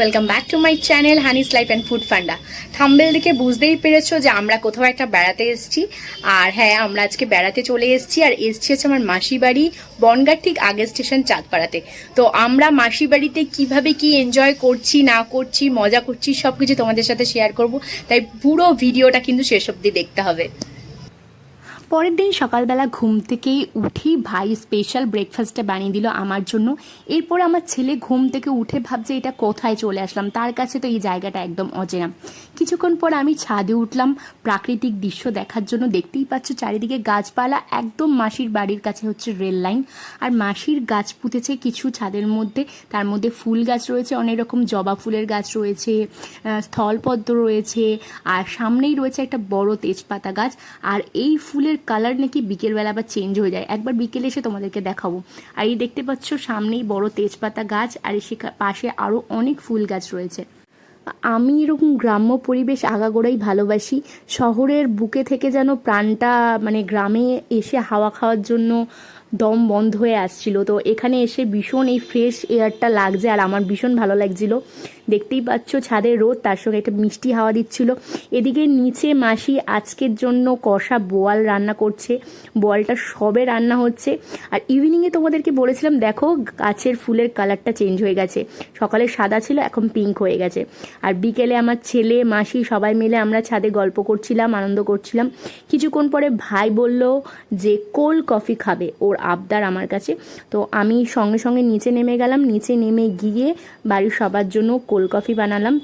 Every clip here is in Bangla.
Welcome back to my channel Honey's life and food funda thumbnail দেখে বুঝতেই পেরেছ যে আমরা কোথাও একটা বেড়াতে এসেছি। আর হ্যাঁ আমরা আজকে বেড়াতে চলে এসেছি আর এসছি হচ্ছে আমার মাসি বাড়ি বনগার ঠিক আগের স্টেশন চাঁদপাড়াতে। তো আমরা মাসি বাড়িতে কীভাবে কি এনজয় করছি, না করছি, মজা করছি সব কিছু তোমাদের সাথে শেয়ার করব। তাই পুরো ভিডিওটা কিন্তু শেষ অবধি দেখতে হবে। পরের দিন সকালবেলা ঘুম থেকেই উঠি ভাই স্পেশাল ব্রেকফাস্টটা বানিয়ে দিল আমার জন্য। এরপর আমার ছেলে ঘুম থেকে উঠে ভাবছে এটা কোথায় চলে আসলাম, তার কাছে তো এই জায়গাটা একদম অজেনা কিছুক্ষণ পর আমি ছাদে উঠলাম, প্রাকৃতিক দৃশ্য দেখার জন্য দেখতেই পাচ্ছ চারিদিকে গাছপালা, একদম মাসির বাড়ির কাছে হচ্ছে রেল লাইন। আর মাসির গাছ পুঁতেছে কিছু ছাদের মধ্যে, তার মধ্যে ফুল গাছ রয়েছে, অনেক রকম জবা ফুলের গাছ রয়েছে স্থলপদ্ম রয়েছে, আর সামনেই রয়েছে একটা বড় তেজপাতা গাছ। আর এই ফুলের কালার নাকি বিকেলবেলা আবার চেঞ্জ হয়ে যায়। একবার বিকেলে এসে তোমাদেরকে দেখাবো। আর এই দেখতে পাচ্ছ সামনেই বড় তেজপাতা গাছ, আর সে পাশে আরও অনেক ফুল গাছ রয়েছে। আমি এরকম গ্রাম্য পরিবেশ আগাগোড়াই ভালোবাসি। শহরের বুকে থেকে যেন প্রাণটা মানে গ্রামে এসে হাওয়া খাওয়ার জন্য দম বন্ধ হয়ে আসছিল। তো এখানে এসে ভীষণ এই ফ্রেশ এয়ারটা লাগছে আর আমার ভীষণ ভালো লাগছিল। দেখতেই পাচ্ছ ছাদের রোদ, তার সঙ্গে একটা মিষ্টি হাওয়া দিচ্ছিল। এদিকে নিচে মাসি আজকের জন্য কষা বোয়াল রান্না করছে। বোয়ালটা সবে রান্না হচ্ছে। আর ইভিনিংয়ে তোমাদেরকে বলেছিলাম, দেখো গাছের ফুলের কালারটা চেঞ্জ হয়ে গেছে। সকালে সাদা ছিল, এখন পিঙ্ক হয়ে গেছে। আর বিকেলে আমার ছেলে, মাসি সবাই মিলে আমরা ছাদে গল্প করছিলাম, আনন্দ করছিলাম। কিছুক্ষণ পরে ভাই বলল যে কোল্ড কফি খাবে। ওর আবদার আমার কাছে। তো আমি সঙ্গে সঙ্গে নিচে নেমে গেলাম। নিচে নেমে গিয়ে বাড়ির সবার জন্য কোল কফি বানালাম।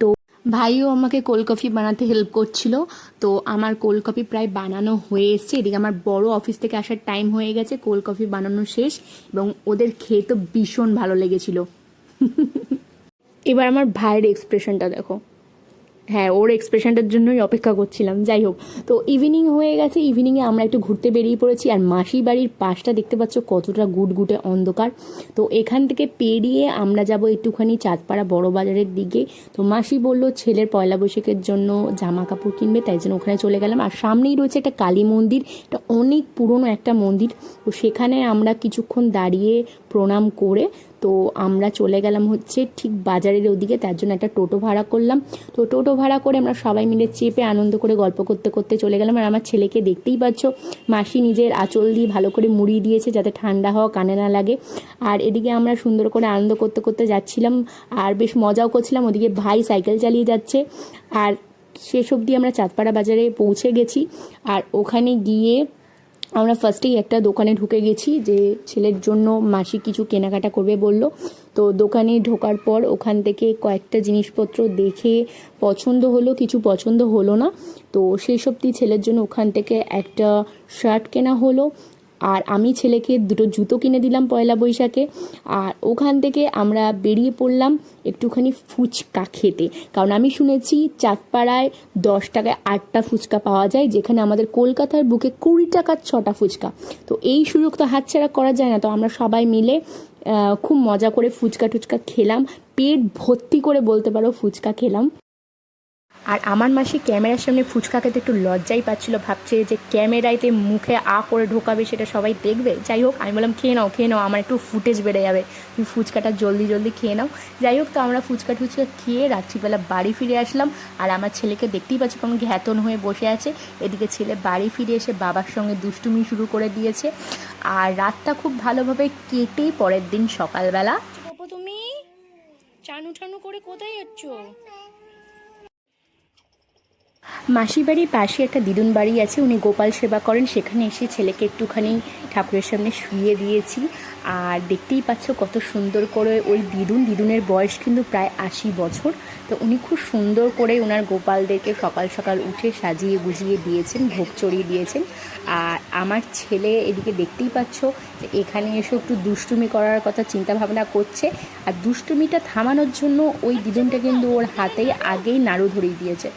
তো ভাইও আমাকে কোল্ড কফি বানাতে হেল্প করছিল। তো আমার কোল্ড কফি প্রায় বানানো হয়ে এসছে। এদিকে আমার বড় অফিস থেকে আসার টাইম হয়ে গেছে। কোল্ড কফি বানানো শেষ এবং ওদের খেয়ে তো ভীষণ ভালো লেগেছিল। এবার আমার ভাইয়ের এক্সপ্রেশনটা দেখো। হ্যাঁ ওর এক্সপ্রেশনটার জন্যই অপেক্ষা করছিলাম, যাই হোক। তো ইভিনিং হয়ে গেছে ইভিনিংয়ে আমরা একটু ঘুরতে বেরিয়ে পড়েছি, আর মাসি বাড়ির পাশটা দেখতে পাচ্ছ কতটা গুটগুটে অন্ধকার। তো এখান থেকে পেরিয়ে আমরা যাব একটুখানি চাঁদপাড়া বড় বাজারের দিকে। তো মাসি বলল, ছেলের পয়লা বৈশাখের জন্য জামা কাপড় কিনবে, তাই জন্য ওখানে চলে গেলাম। আর সামনেই রয়েছে একটা কালী মন্দির, এটা অনেক পুরনো একটা মন্দির। তো সেখানে আমরা কিছুক্ষণ দাঁড়িয়ে প্রণাম করে তো আমরা চলে গেলাম হচ্ছে ঠিক বাজারের ওদিকে, তার জন্য একটা টোটো ভাড়া করলাম। তো টোটো ভাড়া করে আমরা সবাই মিলে চেপে আনন্দ করে গল্প করতে করতে চলে গেলাম। আর আমার ছেলেকে দেখতেই পাচ্ছ, মাসি নিজের আঁচল দিয়ে ভালো করে মুড়িয়ে দিয়েছে যাতে ঠান্ডা হওয়া কানে না লাগে। আর এদিকে আমরা সুন্দর করে আনন্দ করতে করতে যাচ্ছিলাম আর বেশ মজাও করছিলাম। ওদিকে ভাই সাইকেল চালিয়ে যাচ্ছে। আর শেষ অবধি আমরা চাঁদপাড়া বাজারে পৌঁছে গেছি। আর ওখানে গিয়ে আমরা ফার্স্টেই একটা দোকানে ঢুকে গেছি, যে ছেলের জন্য মাসি কিছু কেনাকাটা করবে বলল। তো দোকানে ঢোকার পর ওখান থেকে কয়েকটা জিনিসপত্র দেখে পছন্দ হলো, কিছু পছন্দ হলো না। তো সেই সবটি ছেলের জন্য ওখান থেকে একটা শার্ট কেনা হলো। আর আমি ছেলেকে দুটো জুতো কিনে দিলাম পয়লা বৈশাখে। আর ওখান থেকে আমরা বেরিয়ে পড়লাম একটুখানি ফুচকা খেতে। কারণ আমি শুনেছি চাঁদপাড়ায় দশ টাকায় আটটা ফুচকা পাওয়া যায়, যেখানে আমাদের কলকাতার বুকে কুড়ি টাকার ছটা ফুচকা। তো এই সুযোগ তো হাতছাড়া করা যায় না। তো আমরা সবাই মিলে খুব মজা করে ফুচকা টুচকা খেলাম। পেট ভর্তি করে বলতে পারো ফুচকা খেলাম। আর আমার মাসি ক্যামেরার সামনে ফুচকা খেতে একটু লজ্জাই পাচ্ছিল, ভাবছে যে ক্যামেরাইতে মুখে আ করে ঢোকাবে সেটা সবাই দেখবে। যাই হোক, আমি বললাম, খেয়ে নাও খেয়ে নাও, আমার একটু ফুটেজ বেড়ে যাবে। তুমি ফুচকাটা জলদি জলদি খেয়ে নাও। যাই হোক, তো আমরা ফুচকা টুচকা খেয়ে রাত্রিবেলা বাড়ি ফিরে আসলাম। আর আমার ছেলেকে দেখতেই পাচ্ছি কেমন ঘ্যাতন হয়ে বসে আছে। এদিকে ছেলে বাড়ি ফিরে এসে বাবার সঙ্গে দুষ্টুমি শুরু করে দিয়েছে। আর রাতটা খুব ভালোভাবে কেটেই পরের দিন সকালবেলা। তুমি চানু টানু করে কোথায় যাচ্ছ? মাসির বাড়ির পাশে একটা দিদুন বাড়ি আছে, উনি গোপাল সেবা করেন। সেখানে এসে ছেলেকে একটুখানি ঠাকুরের সামনে শুয়ে দিয়েছি। আর দেখতেই পাচ্ছ কত সুন্দর করে ওই দিদুন, দিদুনের বয়স কিন্তু প্রায় আশি বছর। তো উনি খুব সুন্দর করে ওনার গোপালদেরকে সকাল সকাল উঠে সাজিয়ে গুজিয়ে দিয়েছেন, ভোগ চড়িয়ে দিয়েছেন। আর আমার ছেলে এদিকে দেখতেই পাচ্ছ যে এখানে এসে একটু দুষ্টুমি করার কথা চিন্তা ভাবনা করছে। আর দুষ্টুমিটা থামানোর জন্য ওই দিদুনটা কিন্তু ওর হাতেই আগেই নাড়ু ধরিয়ে দিয়েছে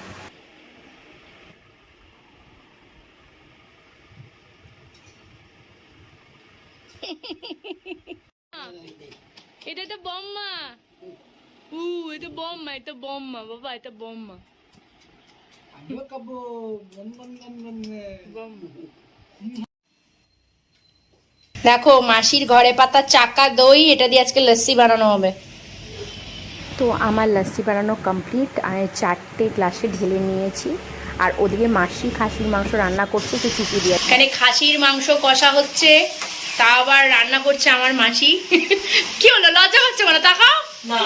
এটা তো বম্মা উ এটা বম্মা এটা বম্মা বাবা এটা বম্মা দেখো মাসির ঘরে পাতা চাকা দই এটা দিয়ে আজকে লস্যি বানানো হবে। তো আমার লস্যি বানানো কমপ্লিট আমি চারটে গ্লাসে ঢেলে নিয়েছি। আর ওদিকে মাসি খাসির মাংস রান্না করছে তো চিপি দিয়ে। এখানে খাসির মাংস কষা হচ্ছে তা আবার রান্না করছে আমার মাসি। কি হলো লজ্জা পাচ্ছে বলো তাকাও না।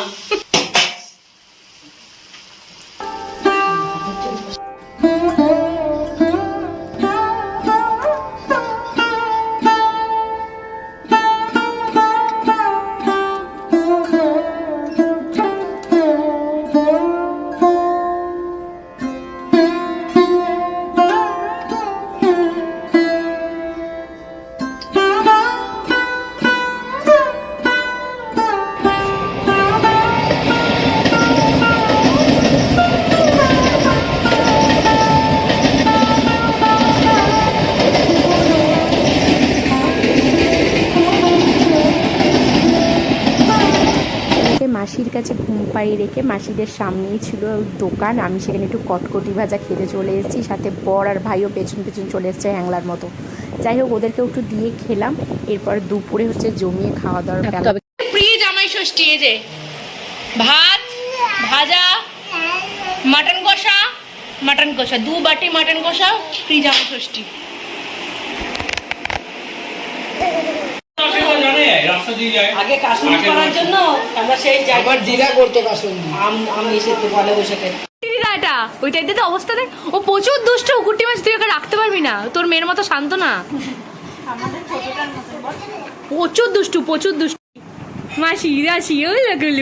মাসির কাছে ঘুম পাড়িয়ে রেখে মাসিদের সামনেই ছিল দোকান। আমি সেখানে একটু কটকটি ভাজা খেতে চলে এসেছি সাথে বর আর ভাইও পেছন পেছন চলে এসছে হ্যাংলার মতো। যাই হোক ওদেরকে একটু দিয়ে খেলাম। এরপর দুপুরে হচ্ছে জমিয়ে খাওয়া দাওয়ার বেলা। প্রিয় জামাই ষষ্ঠী এই যে ভাত ভাজা মাটন কষা মাটন কষা দু বাটি মাটন কষা প্রিয় জামাই ষষ্ঠী। আগে কাশুনি করার জন্য আমরা সেই আবার জিরা করতে পারছেন আম আম এসে তো বলে বসে এটা? ওইটা দিদা অবস্থা দেখ। ও প্রচুর দুষ্ট কুটি মাছ তুই ওকে রাখতে পারবি না। তোর মেয়ের মতো শান্ত না। প্রচুর দুষ্টু প্রচুর দুষ্টু। মাসি রাশি ওই লাগল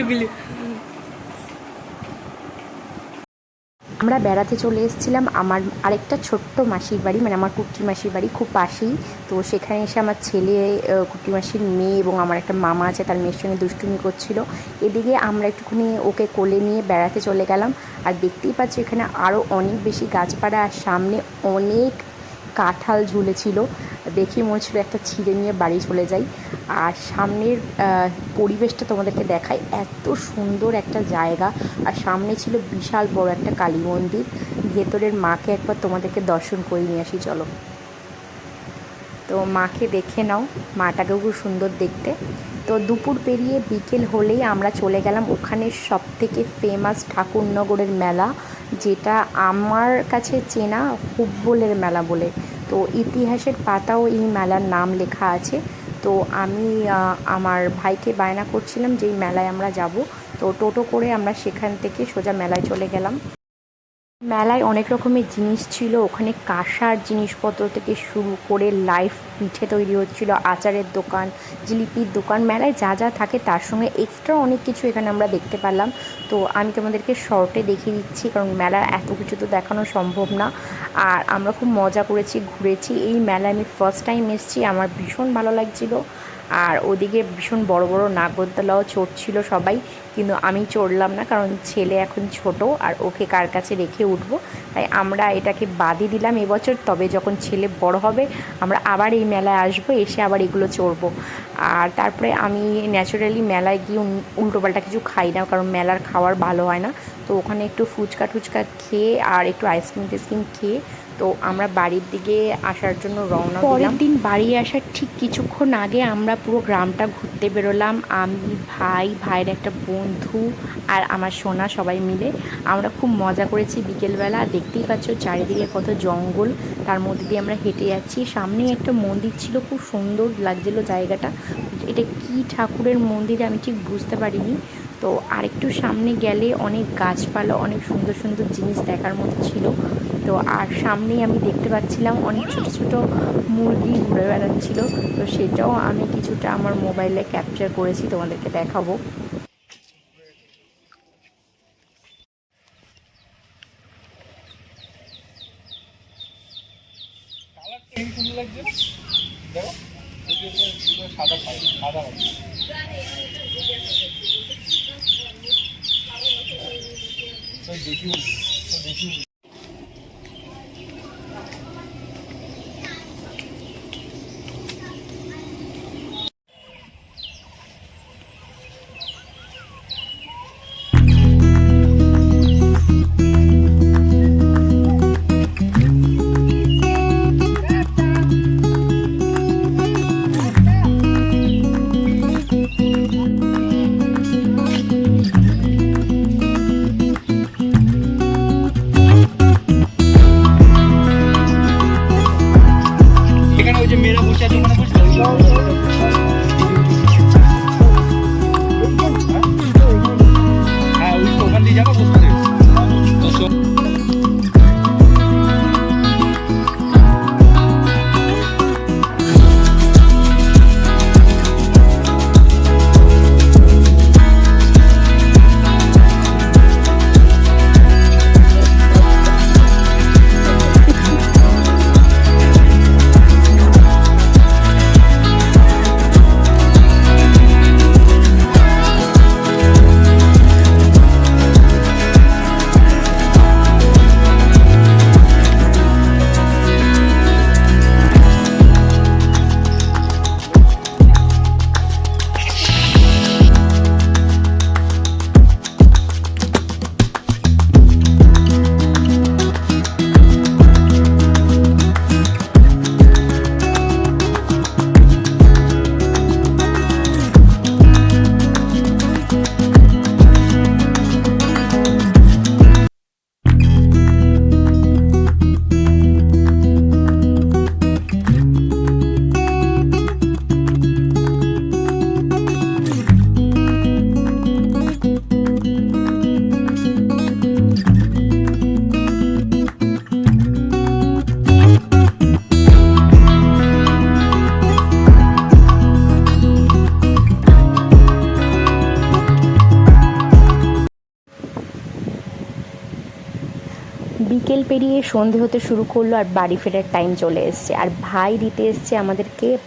আমরা বেড়াতে চলে এসেছিলাম আমার আরেকটা ছোট্ট মাসির বাড়ি মানে আমার কুটি মাসির বাড়ি খুব পাশেই। তো সেখানে এসে আমার ছেলে কুটি মাসির মেয়ে এবং আমার একটা মামা আছে, তার মেয়ের সঙ্গে দুষ্টুমি করছিল। এদিকে আমরা একটুখানি ওকে কোলে নিয়ে বেড়াতে চলে গেলাম। আর দেখতেই পাচ্ছি এখানে আরও অনেক বেশি গাছপালা, আর সামনে অনেক কাঁঠাল ঝুলেছিল। দেখে মনে হচ্ছিল একটা ছিঁড়ে নিয়ে বাড়ি চলে যাই। আর সামনের পরিবেশটা তোমাদেরকে দেখাই। এত সুন্দর একটা জায়গা। আর সামনে ছিল বিশাল বড় একটা কালী মন্দির। ভেতরের মাকে একবার তোমাদেরকে দর্শন করে নিয়ে আসি, চলো। তো মাকে দেখে নাও। মাটাকেও খুব সুন্দর দেখতে। তো দুপুর পেরিয়ে বিকেল হলেই আমরা চলে গেলাম ওখানে সব থেকে ফেমাস ঠাকুরনগরের মেলা। যেটা আমার কাছে চেনা হুব্বলের মেলা বলে। তো ইতিহাসের পাতাও এই মেলার নাম লেখা আছে। তো আমি আমার ভাইকে বায়না করছিলাম যে এই মেলায় আমরা যাব। তো টোটো করে আমরা সেখান থেকে সোজা মেলায় চলে গেলাম। মেলায় অনেক রকমের জিনিস ছিল। ওখানে কাঁসার জিনিসপত্র থেকে শুরু করে লাইভ পিঠে তৈরি হচ্ছিল, আচারের দোকান, জিলিপির দোকান। মেলায় যা যা থাকে তার সঙ্গে এক্সট্রা অনেক কিছু এখানে আমরা দেখতে পেলাম। তো আমি তোমাদেরকে শর্টে দেখিয়ে দিচ্ছি, কারণ মেলার এত কিছু তো দেখানো সম্ভব না। আর আমরা খুব মজা করেছি, ঘুরেছি। এই মেলায় আমি ফার্স্ট টাইম এসেছি, আমার ভীষণ ভালো লাগছিল। আর ওদিকে ভীষণ বড় বড় নাগরদোলাও চড়ছিল সবাই, কিন্তু আমি চড়লাম না কারণ ছেলে এখন ছোট আর ওকে কার কাছে রেখে উঠবো? তাই আমরা এটাকে বাদই দিলাম এবছর, তবে যখন ছেলে বড় হবে আমরা আবার এই মেলায় আসব, এসে আবার এগুলো চড়বো। আর তারপরে আমি ন্যাচারালি মেলায় গিয়ে উল্টোপাল্টা কিছু খাই না কারণ মেলার খাওয়ার ভালো হয় না। তো ওখানে একটু ফুচকা টুচকা খেয়ে আর একটু আইসক্রিম টিসক্রিম খেয়ে তো আমরা বাড়ির দিকে আসার জন্য রওনা পরের দিন বাড়ি আসার ঠিক কিছুক্ষণ আগে আমরা পুরো গ্রামটা ঘুরতে বেরোলাম। আমি ভাই ভাইয়ের একটা বন্ধু আর আমার সোনা সবাই মিলে। আমরা খুব মজা করেছি বিকেলবেলা। আর দেখতেই পাচ্ছ চারিদিকে কত জঙ্গল। তার মধ্যে দিয়ে আমরা হেঁটে যাচ্ছি। সামনেই একটা মন্দির ছিল। খুব সুন্দর লাগছিল জায়গাটা। এটা কি ঠাকুরের মন্দির আমি ঠিক বুঝতে পারিনি। তো আরেকটু সামনে গেলে অনেক গাছপালা অনেক সুন্দর সুন্দর জিনিস দেখার মতো ছিল। তো আর সামনেই আমি দেখতে পাচ্ছিলাম অনেক ছোট ছোট মুরগি ঘুরে বেড়াচ্ছিল। তো সেটাও আমি কিছুটা আমার মোবাইলে ক্যাপচার করেছি, তোমাদেরকে দেখাবো। সাদা সাদা দেখি দেখি বিকেল পেরিয়ে সন্ধে হতে শুরু করল আর বাড়ি ফেরার টাইম চলে এসছে। আর ভাই দিতে এসছে আমাদেরকে।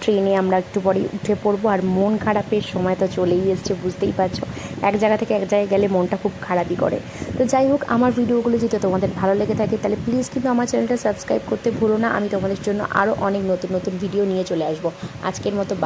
ট্রেনে আমরা একটু পরে উঠে পড়ব। আর মন খারাপের সময় তো চলেই এসছে, বুঝতেই পারছ। এক জায়গা থেকে এক জায়গায় গেলে মনটা খুব খারাপই করে। তো যাই হোক, আমার ভিডিওগুলো যদি তোমাদের ভালো লেগে থাকে, তাহলে প্লিজ কিন্তু আমার চ্যানেলটা সাবস্ক্রাইব করতে ভুলো না। আমি তোমাদের জন্য আরও অনেক নতুন নতুন ভিডিও নিয়ে চলে আসব। আজকের মতো